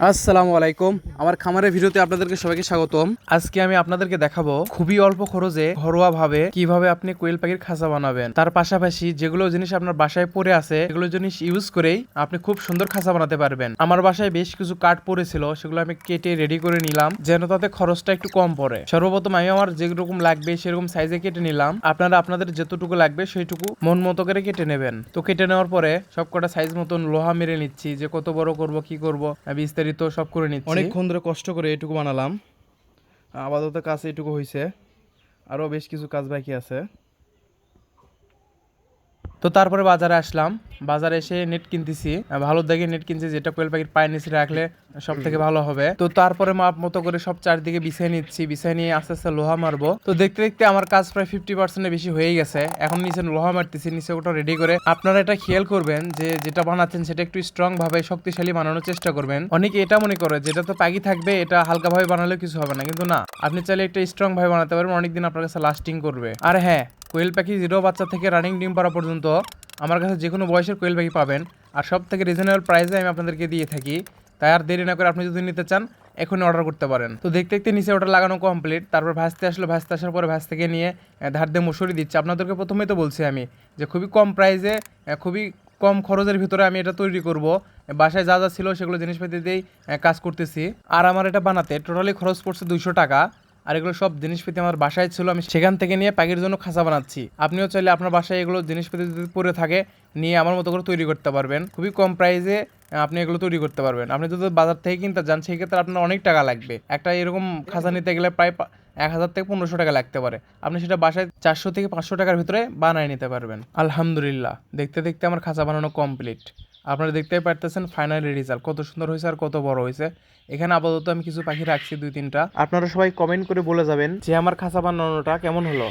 আসসালামু আলাইকুম। আমার খামারের ভিডিওতে আপনাদেরকে সবাইকে স্বাগতম। আজকে আমি আপনাদেরকে দেখাবো খুবই অল্প খরচে ঘরোয়া ভাবে কীভাবে আপনি কোয়েল পাখির খাঁচা বানাবেন। তার পাশাপাশি যেগুলো জিনিস আপনার বাসায় পড়ে আছে, সেগুলো জিনিস ইউজ করেই আপনি খুব সুন্দর খাঁচা বানাতে পারবেন। আমার বাসায় বেশ কিছু কাঠ পড়েছিল, সেগুলো আমি কেটে রেডি করে নিলাম, যেন তাতে খরচটা একটু কম পড়ে। সর্বপ্রথম আমি আমার যেরকম লাগবে সেরকম সাইজে কেটে নিলাম। আপনারা আপনাদের যতটুকু লাগবে সেইটুকু মন মতো করে কেটে নেবেন। তো কেটে নেওয়ার পরে সবকটা সাইজ মতন লোহা মেরে নিচ্ছি, যে কত বড় করব, কি করব বিস্তারিত সব করে নিচ্ছি। অনেকক্ষণ ধরে কষ্ট করে এটুকু বানালাম। আপাতত কাজ এটুকু হয়েছে আরও বেশ কিছু কাজ বাকি আছে। তো তারপরে বাজারে আসলাম। বাজারে এসে নেট কিনতেছি। ভালো দেখে নেট কিনছি, যেটা কোয়েল পাখির পায়ের নিচে রাখলে সব থেকে ভালো হবে। তো তারপরে মাপ মতো করে সব চারদিকে বিছিয়ে নিচ্ছি বিছিয়ে নিয়ে আস্তে আস্তে লোহা মারবো। তো দেখতে দেখতে আমার কাজ প্রায় ফিফটি পার্সেন্টের বেশি হয়েই গেছে। এখন নিচে লোহা মারতেছি, নিচে ওটা রেডি করে। আপনারা এটা খেয়াল করবেন যে যেটা বানাচ্ছেন সেটা একটু স্ট্রং ভাবে শক্তিশালী বানানোর চেষ্টা করবেন। অনেকে এটা মনে করে, যেটা তো পাখি থাকবে, এটা হালকা ভাবে বানালেও কিছু হবে না। কিন্তু না, আপনি চাইলে একটা স্ট্রং ভাবে বানাতে পারবেন, অনেকদিন আপনার কাছে লাস্টিং করবে। আর হ্যাঁ কোয়েল পাখি জিরো বাচ্চা থেকে রানিং ডিম পাড়া পর্যন্ত আমার কাছে যে কোনো বয়সের কোয়েল পাখি পাবেন। আর সব থেকে রিজনেবল প্রাইসে আমি আপনাদেরকে দিয়ে থাকি। তাই আর দেরি না করে আপনি যদি নিতে চান, এখনই অর্ডার করতে পারেন। তো দেখতে দেখতে নিচে ওটা লাগানো কমপ্লিট তারপর ভাসতে আসলো, ভাসতে আসার পরে ভাজ থেকে নিয়ে ধার দিয়ে মুসুরি দিচ্ছে। আপনাদেরকে প্রথমেই তো বলছি আমি যে খুবই কম প্রাইসে খুবই কম খরচের ভিতরে আমি এটা তৈরি করব। বাসায় যা যা ছিল সেগুলো জিনিসপাতি দিয়েই কাজ করতেছি। আর আমার এটা বানাতে টোটালি খরচ পড়ছে দুইশো টাকা। আর এগুলো সব জিনিসপাতি আমার বাসায় ছিল, আমি সেখান থেকে নিয়ে পাখির জন্য খাঁচা বানাচ্ছি। আপনিও চাইলে আপনার বাসায় এগুলো জিনিসপাতি যদি পরে থাকে, নিয়ে আমার মতো করে তৈরি করতে পারবেন। খুবই কম প্রাইসে আপনি এগুলো তৈরি করতে পারবেন। আপনি যদি বাজার থেকে কিনতে যান সেই ক্ষেত্রে আপনার অনেক টাকা লাগবে। একটা এরকম খাঁচা নিতে গেলে প্রায় এক হাজার থেকে পনেরোশো টাকা লাগতে পারে। আপনি সেটা বাসায় চারশো থেকে পাঁচশো টাকার ভিতরে বানায় নিতে পারবেন। আলহামদুলিল্লাহ, দেখতে দেখতে আমার খাঁচা বানানো কমপ্লিট আপনারা দেখতেই পারতেছেন ফাইনালি রেজাল্ট কত সুন্দর হয়েছে আর কত বড় হয়েছে। এখানে আপাতত আমি কিছু পাখি রাখছি দুই তিনটা। আপনারা সবাই কমেন্ট করে বলে যাবেন যে আমার খাঁচা বানানোটা কেমন হলো?